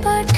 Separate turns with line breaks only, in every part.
but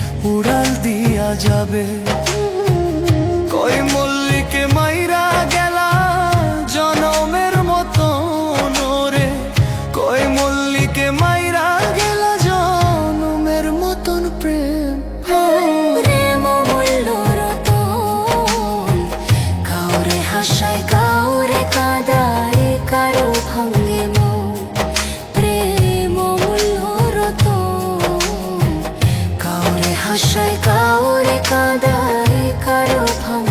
উড়াল দিয়া যাবে। কই মল্লিকে মাইরা গেলা জনমের মতো নরে কই মল্লিকে মাইরা গেলা জনমের মতন প্রেম।
কাদায় কারও থাম